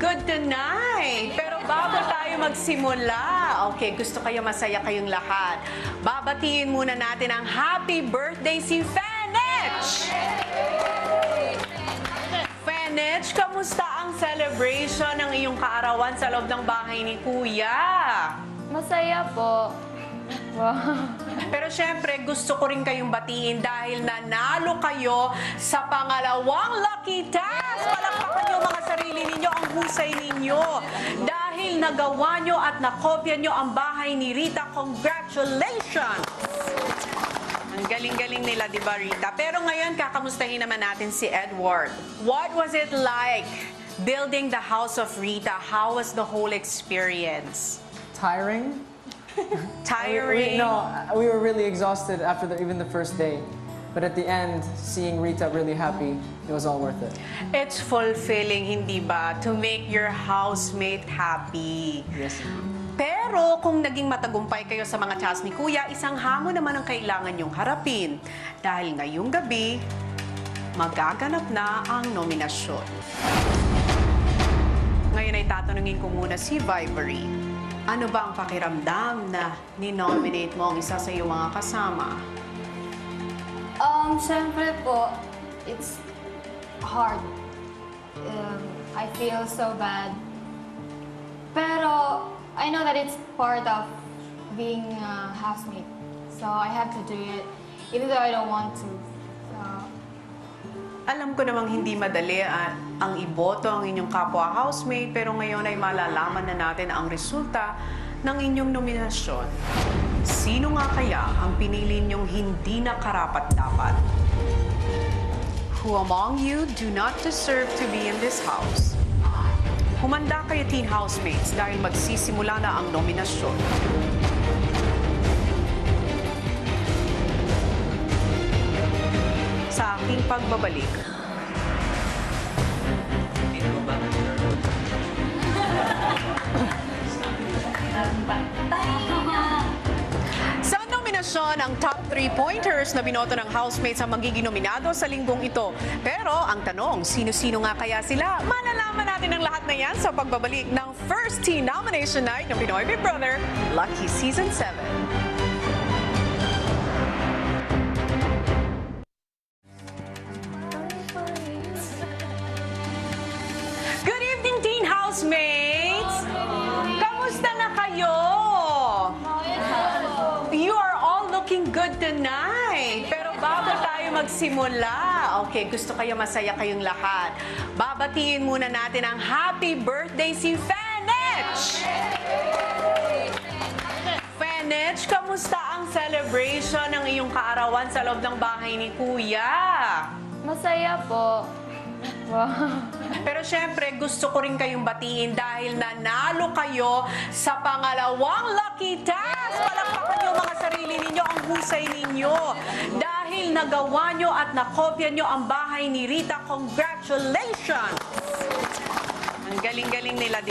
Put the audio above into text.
good tonight. Pero bago tayo magsimula, okay, gusto kayo masaya kayong lahat. Babatiin muna natin ang happy birthday si Fenech! Fenech, kamusta ang celebration ng iyong kaarawan sa loob ng bahay ni Kuya? Masaya po. Wow. Pero syempre, gusto ko rin kayong batiin dahil nanalo kayo sa pangalawang Lucky Task. Sarili ninyo, ang husay ninyo. Dahil nagawa nyo at nakopya nyo ang bahay ni Rita, congratulations! Ang galing-galing nila, di ba Rita? Pero ngayon, kakamustahin naman natin si Edward. What was it like building the house of Rita? How was the whole experience? tiring. We, Tiring? no, we were really exhausted after the, even the first day. But at the end, seeing Rita really happy, it was all worth it. It's fulfilling, hindi ba? To make your housemate happy. Yes. Pero kung naging matagumpay kayo sa mga task ni Kuya, isang hamon naman ang kailangan nyong harapin. Dahil ngayong gabi, magaganap na ang nominasyon. Ngayon ay tatanungin ko muna si Vibery. Ano ba ang pakiramdam na ninominate mo ang isa sa iyong mga kasama? Um, po, it's hard. Um, I feel so bad. Pero, I know that it's part of being a housemate. So, I have to do it, even though I don't want to. So, Alam ko namang hindi madali at ang iboto ang inyong kapwa housemate pero ngayon ay malalaman na natin ang resulta ng inyong nominasyon. Sino nga kaya ang pinili niyong hindi na karapat-dapat? Who among you do not deserve to be in this house? Humanda kayo teen housemates dahil magsisimula na ang nominasyon. Sa aking pagbabalik, nominasyon, ang top 3-pointers na binoto ng housemates ang magiging nominado sa linggong ito. Pero ang tanong, sino-sino nga kaya sila? Malalaman natin ang lahat na yan sa pagbabalik ng first teen nomination night ng Pinoy Big Brother, Lucky Season 7. Good evening, teen housemates! Kamusta na kayo? You are all looking good tonight. Pero bago tayo magsimula, okay, gusto kayo masaya kayong lahat. Babatiin muna natin ang happy birthday si Fenech! Fenech, kamusta ang celebration ng iyong kaarawan sa loob ng bahay ni Kuya? masaya po. Wow. Pero syempre, gusto ko rin kayong batiin dahil nanalo kayo sa pangalawang Lucky Task. Palakpakan nyo mga sarili ninyo, ang husay ninyo. Dahil nagawa nyo at nakopya nyo ang bahay ni Rita, congratulations! Ang galing-galing nila,